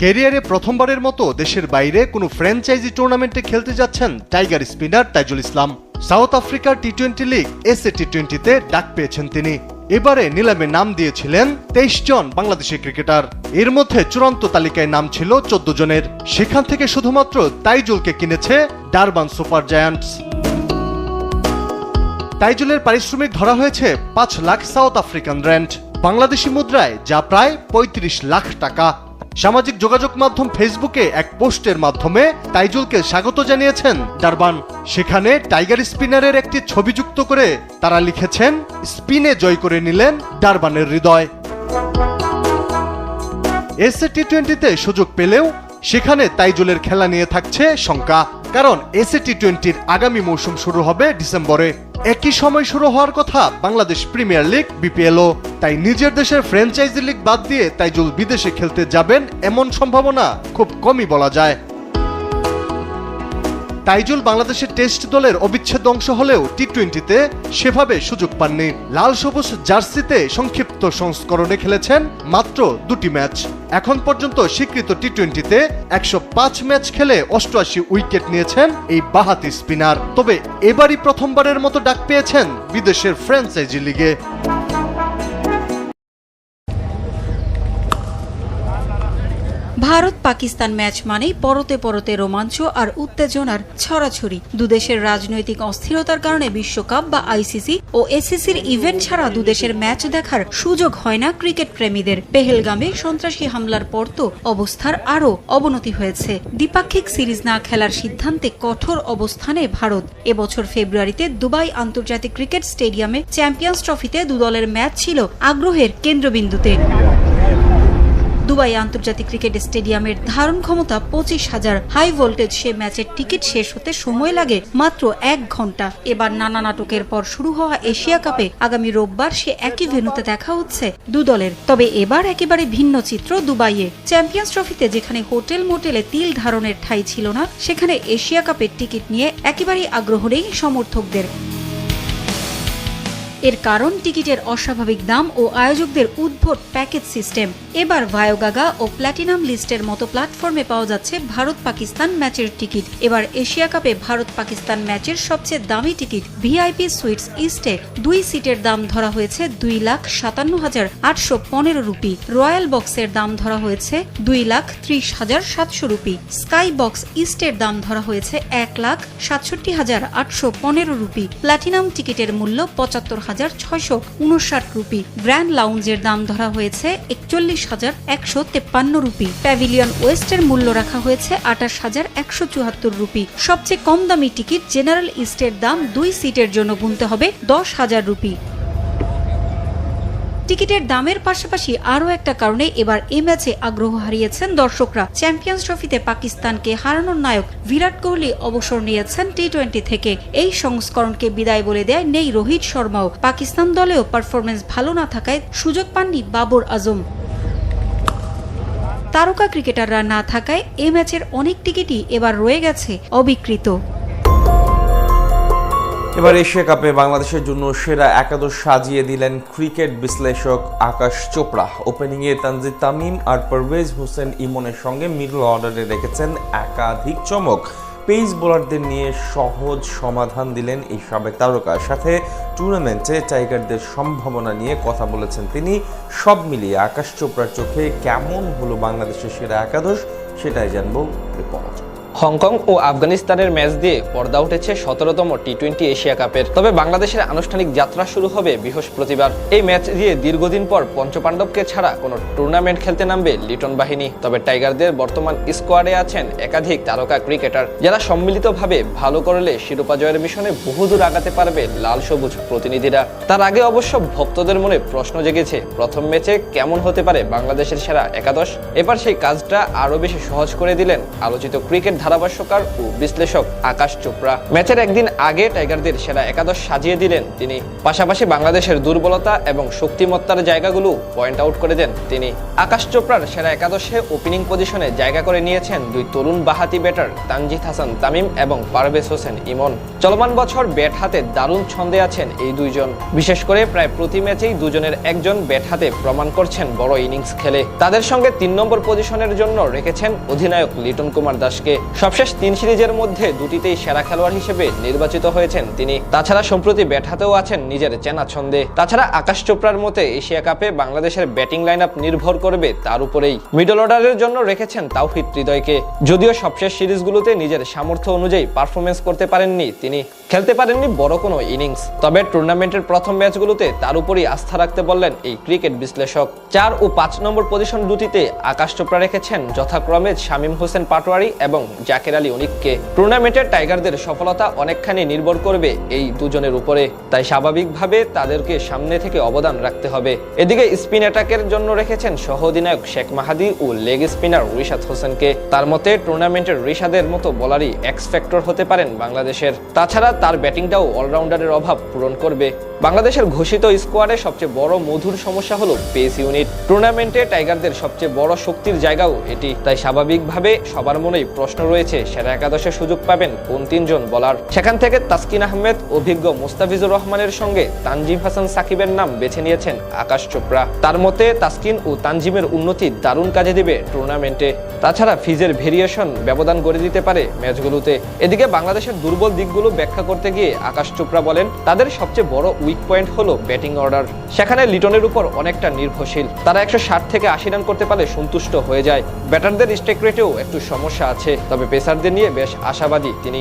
ক্যারিয়ারে প্রথমবারের মতো দেশের বাইরে কোনো ফ্র্যাঞ্চাইজি টুর্নামেন্টে খেলতে যাচ্ছেন tiger spinner Taijul Islam. South Africa T twenty league S A T টোয়েন্টিতে ডাক পেয়েছেন তিনি। এবারে নিলামে নাম দিয়েছিলেন তেইশ জন বাংলাদেশি ক্রিকেটার। এর মধ্যে চূড়ান্ত তালিকায় নাম ছিল চোদ্দ জনের। সেখান থেকে শুধুমাত্র তাইজুলকে কিনেছে ডারবান সুপার জায়ান্টস। তাইজুলের পারিশ্রমিক ধরা হয়েছে পাঁচ lakh South African rand. Bangladeshi মুদ্রায় যা প্রায় পঁয়ত্রিশ লাখ টাকা। সামাজিক যোগাযোগ মাধ্যম ফেসবুকে এক পোস্টের মাধ্যমে তাইজুলকে স্বাগত জানিয়েছেন ডারবান সেখানে টাইগার স্পিনারের একটি ছবি যুক্ত করে তারা লিখেছেন, স্পিনে জয় করে নিলেন ডারবানের হৃদয়। এসএ টি টোয়েন্টিতে সুযোগ পেলেও সেখানে তাইজুলের খেলা নিয়ে থাকছে শঙ্কা। কারণ এসএ টি টোয়েন্টির আগামী মৌসুম শুরু হবে ডিসেম্বরে। একই সময় শুরু হওয়ার কথা বাংলাদেশ প্রিমিয়ার লিগ বিপিএলও তাই নিজের দেশের ফ্র্যাঞ্চাইজি লিগ বাদ দিয়ে তাইজুল বিদেশে খেলতে যাবেন এমন সম্ভাবনা খুব কমই বলা যায়। তাইজুল বাংলাদেশের টেস্ট দলের অবিচ্ছেদ্য অংশ হলেও টি টোয়েন্টিতে সেভাবে সুযোগ পাননি। লাল সবুজ জার্সিতে সংক্ষিপ্ত সংস্করণে খেলেছেন মাত্র দুটি ম্যাচ। এখন পর্যন্ত স্বীকৃত টি টোয়েন্টিতে একশো পাঁচ ম্যাচ খেলে অষ্টআশি উইকেট নিয়েছেন এই বাহাতি স্পিনার। তবে এবারই প্রথমবারের মতো ডাক পেয়েছেন বিদেশের ফ্র্যাঞ্চাইজি লিগে। ভারত পাকিস্তান ম্যাচ মানেই পরতে পরতে রোমাঞ্চ আর উত্তেজনার ছড়াছড়ি। দুদেশের রাজনৈতিক অস্থিরতার কারণে বিশ্বকাপ বা আইসিসি ও এসিসির ইভেন্ট ছাড়া দুদেশের ম্যাচ দেখার সুযোগ হয় না ক্রিকেট প্রেমীদের। পেহেলগামে সন্ত্রাসী হামলার পর তো অবস্থার আরও অবনতি হয়েছে। দ্বিপাক্ষিক সিরিজ না খেলার সিদ্ধান্তে কঠোর অবস্থানে ভারত। এবছর ফেব্রুয়ারিতে দুবাই আন্তর্জাতিক ক্রিকেট স্টেডিয়ামে চ্যাম্পিয়ন্স ট্রফিতে দুদলের ম্যাচ ছিল আগ্রহের কেন্দ্রবিন্দুতে। দুবাই আন্তর্জাতিক ক্রিকেট স্টেডিয়ামের ধারণ ক্ষমতা পঁচিশ হাজার। হাই ভোল্টেজ সে ম্যাচের টিকিট শেষ হতে সময় লাগে মাত্র এক ঘণ্টা। এবার নানা নাটকের পর শুরু হওয়া এশিয়া কাপে আগামী রোববার সে একই ভেন্যুতে দেখা হচ্ছে দু দলের। তবে এবার একেবারে ভিন্ন চিত্র দুবাইয়ে। চ্যাম্পিয়ন্স ট্রফিতে যেখানে হোটেল মোটেলে তিল ধারণের ঠাঁই ছিল না, সেখানে এশিয়া কাপের টিকিট নিয়ে একেবারেই আগ্রহ নেই সমর্থকদের। এর কারণ টিকিটের অস্বাভাবিক দাম ও আয়োজকদের উদ্ভট প্যাকেজ সিস্টেম। এবার ভায়োগাগা ও প্ল্যাটিনাম লিস্টের মতো প্ল্যাটফর্মে পাওয়া যাচ্ছে ভারত পাকিস্তান ম্যাচের টিকিট। এবার এশিয়া কাপে ভারত পাকিস্তান ম্যাচের সবচেয়ে দামি টিকিট ভিআইপি সুইটস ইস্টে। দুই সিটের দাম ধরা হয়েছে দুই লাখ সাতান্ন হাজার আটশো পনেরো রুপি। রয়্যাল বক্সের দাম ধরা হয়েছে দুই লাখ ত্রিশ হাজার সাতশো রুপি। স্কাই বক্স ইস্টের দাম ধরা হয়েছে এক লাখ সাতষট্টি হাজার আটশো পনেরো রুপি। প্ল্যাটিনাম টিকিটের মূল্য পঁচাত্তর হাজার ছয়শো উনষাট রুপি। গ্র্যান্ড লাউঞ্জের দাম ধরা হয়েছে একচল্লিশ হাজার একশো তেপ্পান্ন রুপি। প্যাভিলিয়ন ওয়েস্টের মূল্য রাখা হয়েছে আঠাশ হাজার একশো চুয়াত্তর রুপি। সবচেয়ে কম দামি টিকিট জেনারেল ইস্টের দাম দুই সিটের জন্য গুনতে হবে দশ হাজার রুপি। টিকিটের দামের পাশাপাশি আরও একটা কারণে এবার এ ম্যাচে আগ্রহ হারিয়েছেন দর্শকরা। চ্যাম্পিয়ন্স ট্রফিতে পাকিস্তানকে হারানোর নায়ক বিরাট কোহলি অবসর নিয়েছেন টি টোয়েন্টি থেকে। এই সংস্করণকে বিদায় বলে দেয় নেই রোহিত শর্মাও। পাকিস্তান দলেও পারফরমেন্স ভালো না থাকায় সুযোগ পাননি বাবর আজম। তারকা ক্রিকেটাররা না থাকায় এ ম্যাচের অনেক টিকিটই এবার রয়ে গেছে অবিকৃত এবার এশিয়া কাপে বাংলাদেশের জন্য সেরা একাদশ সাজিয়ে দিলেন ক্রিকেট বিশ্লেষক আকাশ চোপড়া। ওপেনিংয়ে তানজিদ তামিম আর পারভেজ হোসেন ইমনের সঙ্গে মিডল অর্ডারে রেখেছেন একাধিক চমক। পেস বোলারদের নিয়ে সহজ সমাধান দিলেন এই সাবেক তারকা। সাথে টুর্নামেন্টে টাইগারদের সম্ভাবনা নিয়ে কথা বলেছেন তিনি। সব মিলিয়ে আকাশ চোপড়ার চোখে কেমন হলো বাংলাদেশের সেরা একাদশ? সেটাই জানব রিপোর্ট। হংকং ও আফগানিস্তানের ম্যাচ দিয়ে পর্দা উঠেছে সতেরোতম টি টোয়েন্টি এশিয়া কাপের। তবে বাংলাদেশের আনুষ্ঠানিক যাত্রা শুরু হবে বৃহস্পতিবার। এই ম্যাচ দিয়ে দীর্ঘদিন পর পঞ্চপাণ্ডবকে ছাড়া কোনো টুর্নামেন্ট খেলতে নামবে লিটন বাহিনী। তবে টাইগারদের বর্তমান স্কোয়াডে আছেন একাধিক তারকা ক্রিকেটার, যারা সম্মিলিতভাবে ভালো করলে শিরোপা জয়ের মিশনে বহুদূর আগাতে পারবে লাল সবুজ প্রতিনিধিরা। তার আগে অবশ্য ভক্তদের মনে প্রশ্ন জেগেছে, প্রথম ম্যাচে কেমন হতে পারে বাংলাদেশের সেরা একাদশ? এবার সেই কাজটা আরও বেশি সহজ করে দিলেন আলোচিত ক্রিকেট ধারাভাষ্যকার ও বিশ্লেষক আকাশ চোপড়া। ম্যাচের একদিন আগে টাইগারদের সেরা একাদশ সাজিয়ে দিলেন তিনি। পাশাপাশি বাংলাদেশের দুর্বলতা এবং শক্তিমত্তার জায়গাগুলো পয়েন্ট আউট করে দেন তিনি। আকাশ চোপড়ার সেরা একাদশে ওপেনিং পজিশনে জায়গা করে নিয়েছেন দুই তরুণ বাহাতি ব্যাটার তানজিদ হাসান তামিম এবং পারভেজ হোসেন ইমন। চলমান বছর ব্যাট হাতে দারুণ ছন্দে আছেন এই দুইজন। বিশেষ করে প্রায় প্রতি ম্যাচেই দুজনের একজন ব্যাট হাতে প্রমাণ করছেন বড় ইনিংস খেলে। তাদের সঙ্গে তিন নম্বর পজিশনের জন্য রেখেছেন অধিনায়ক লিটন কুমার দাসকে। সবশেষ তিন সিরিজের মধ্যে দুটিতেই সেরা খেলোয়াড় হিসেবে নির্বাচিত হয়েছেন তিনি। তাছাড়া সম্প্রতি ব্যাট হাতেও আছেন নিজের চেনা ছন্দে। তাছাড়া আকাশ চোপড়ার মতে এশিয়া কাপে বাংলাদেশের ব্যাটিং লাইন আপ নির্ভর করবে তার উপরেই। মিডল অর্ডারের জন্য রেখেছেন তাওহিদ হৃদয়কে। যদিও সবশেষ সিরিজগুলোতে নিজের সামর্থ্য অনুযায়ী পারফরমেন্স করতে পারেননি তিনি। খেলতে পারেননি বড় কোনো ইনিংস। তবে টুর্নামেন্টের প্রথম ম্যাচগুলোতে তার উপরই আস্থা রাখতে বললেন এই ক্রিকেট বিশ্লেষক। চার ও পাঁচ নম্বর পজিশন দুটিতে আকাশ চোপড়া রেখেছেন যথাক্রমে শামীম হোসেন পাটোয়ারি এবং জাকের আলী অনিককে। টুর্নামেন্টের টাইগারদের সফলতা অনেকখানি নির্ভর করবে এই দুজনের উপরে। তাই স্বাভাবিকভাবে তাদেরকে সামনে থেকে অবদান রাখতে হবে। এদিকে স্পিন অ্যাটাকের জন্য রেখেছেন সহ অধিনায়ক শেখ মাহাদি ও লেগ স্পিনার রিশাদ হোসেনকে। তার মতে, টুর্নামেন্টের রিশাদের মতো বলারই এক্স ফ্যাক্টর হতে পারেন বাংলাদেশের। তাছাড়া তার ব্যাটিংটাও অলরাউন্ডারের অভাব পূরণ করবে। বাংলাদেশের ঘোষিত স্কোয়াডে সবচেয়ে বড় মধুর সমস্যা হলো পেস ইউনিট। টুর্নামেন্টে টাইগারদের সবচেয়ে বড় শক্তির জায়গাও এটি। তাই স্বাভাবিকভাবে সবার মনেই প্রশ্ন রয়েছে সেরা একাদশে সুযোগ পাবেন কোন তিনজন বলার। সেখান থেকে তাসকিন আহমেদ, অভিজ্ঞ মুস্তাফিজুর রহমানের সঙ্গে তানজিম হাসান সাকিবের নাম বেছে নিয়েছেন আকাশ চোপড়া। তার মতে, তাসকিন ও তানজিমের উন্নতি দারুণ কাজে দিবে টুর্নামেন্টে। তাছাড়া ফিজের ভেরিয়েশন ব্যবধান করে দিতে পারে ম্যাচগুলোতে। এদিকে বাংলাদেশের দুর্বল দিকগুলো ব্যাখ্যা করতে গিয়ে আকাশ চোপড়া বলেন, তাদের সবচেয়ে বড় উইক পয়েন্ট হলো ব্যাটিং অর্ডার। সেখানে লিটনের উপর অনেকটা নির্ভরশীল। তারা একশো ষাট থেকে আশি রান করতে পারলে সন্তুষ্ট হয়ে যায়। ব্যাটারদের স্টেক রেটেও একটু সমস্যা আছে। তবে পেসারদের নিয়ে বেশ আশাবাদী তিনি।